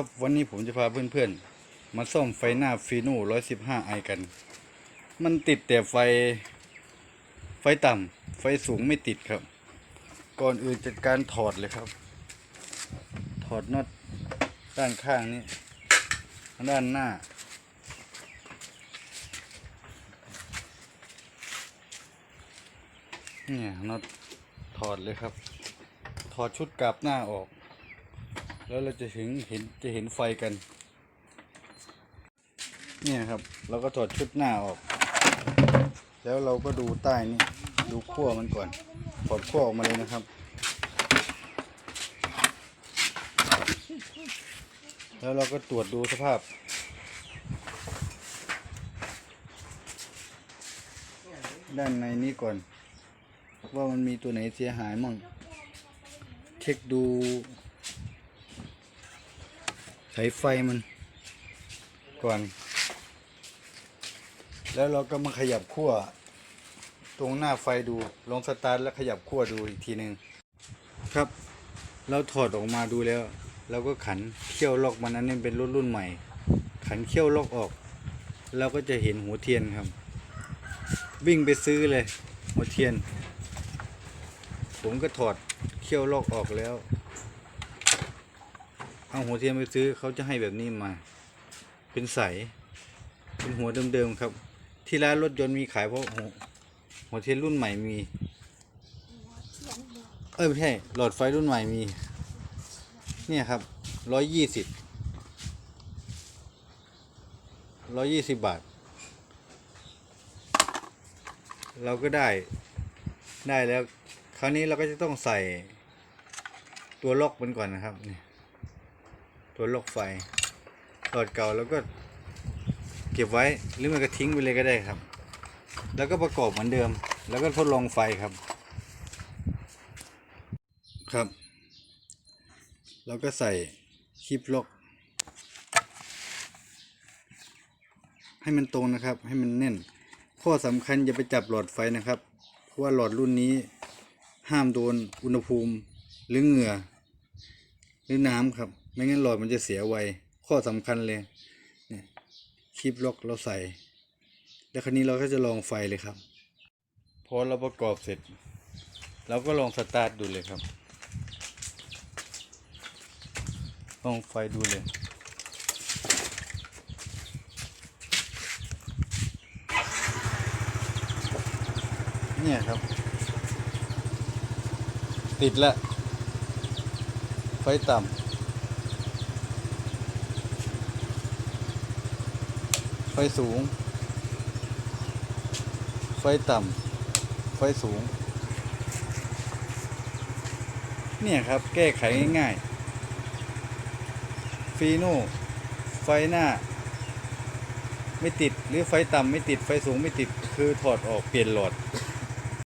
ครับวันนี้ผมจะพาเพื่อนๆ มาซ่อมไฟหน้าฟีโน่115ไอกัน มันติดแต่ไฟ ไฟต่ำไฟสูงไม่ติดครับ ก่อนอื่นจัดการถอดเลยครับ ถอดน็อตด้านข้างนี้ ด้านหน้า เนี่ยน็อตถอดเลยครับ ถอดชุดกลับหน้าออก แล้วเราจะถึงเห็นจะเห็นไฟกัน เนี่ยครับ เราก็ถอดชุดหน้าออก แล้วเราก็ดูใต้นี่ดูขั้วมันก่อนถอดขั้วออกมาเลยนะครับ แล้วเราก็ตรวจดูสภาพด้านในนี้ก่อน ว่ามันมีตัวไหนเสียหายมั่งเช็คดูายไฟมันก่อน แล้วเราก็มาขยับขั้วตรงหน้าไฟดู ลองสตาร์ทแล้วขยับขั้วดูอีกทีหนึ่งครับ เราถอดออกมาดูแล้ว เราก็ขันเขี้ยวล็อกมันอันนี้เป็นรุ่นรุ่นใหม่ ขันเขี้ยวล็อกออก เราก็จะเห็นหัวเทียนครับ วิ่งไปซื้อเลย หัวเทียน ผมก็ถอดเขี้ยวล็อกออกแล้ว เอาหัวเทียนไปซื้อเขาจะให้แบบนี้มา เป็นใสเป็นหัวเดิมๆครับ ที่ร้านรถยนต์มีขายเพราะหัวหัวเทียนรุ่นใหม่มี เอ้ยไม่ใช่หลอดไฟรุ่นใหม่มี เนี่ยครับร้อยยี่สิบร้อยยี่สิบบาท เราก็ได้ได้แล้ว คราวนี้เราก็จะต้องใส่ตัวล็อกมันก่อนนะครับนี่ ตัวลอกไฟหลอดเก่าแล้วก็เก็บไว้หรือมันก็ทิ้งไปเลยก็ได้ครับ แล้วก็ประกอบเหมือนเดิม แล้วก็ทดลองไฟครับ ครับเราก็ใส่คลิปล็อก ให้มันตรงนะครับ ให้มันแน่น ข้อสำคัญอย่าไปจับหลอดไฟนะครับ เพราะว่าหลอดรุ่นนี้ห้ามโดนอุณหภูมิหรือเหงื่อหรือน้ำครับ ไม่งั้นหลอดมันจะเสียไว ข้อสำคัญเลยเนี่ยคลิปล็อกเราใส่ แล้วคราวนี้เราก็จะลองไฟเลยครับ พอเราประกอบเสร็จ เราก็ลองสตาร์ทดูเลยครับ ลองไฟดูเลยเนี่ยครับ ติดล้วไฟต่ำ ฟสูง ไฟต่ำไฟสูง เนี่ยครับแก้ไขง่ายๆฟีโน่ไฟหน้า ไม่ติดหรือไฟต่ำไม่ติดไฟสูงไม่ติดคือถอดออกเปลี่ยนหลอด